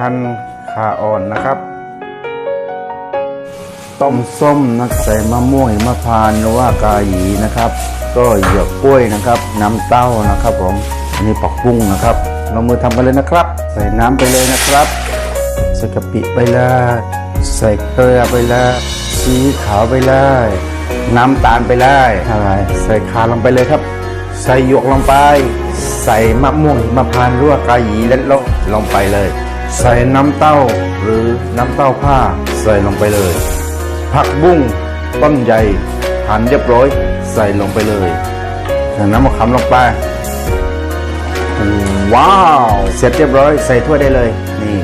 หั่นขาอ่อนนะครับ ต้มส้มนะใส่มะม่วงหิมพานต์หรือว่ากาหยีนะครับ ก็เหยือกกล้วยนะครับ น้ำเต้านะครับผมอันนี้ปักบุ้งนะครับลงมือทำกันเลยนะครับ ใส่น้ำไปเลยนะครับใส่กะปิไปเลยใส่เกลือไปเลยซีขาวไปเลยน้ำตาลไปเลยอะไรใส่ขาลงไปเลยครับ ใส่หยวกลงไป ใส่มะม่วงหิมพานต์หรือว่ากาหยีเล็ดลงลงไปเลย ใส่น้ำเต้าหรือน้ำเต้าผ้าใส่ลงไปเลย ผักบุ้งต้นใหญ่หั่นเรียบร้อยใส่ลงไปเลยใส่น้ำมะขามลงไปว้าว เสร็จเรียบร้อยใส่ถ้วยได้เลยนี่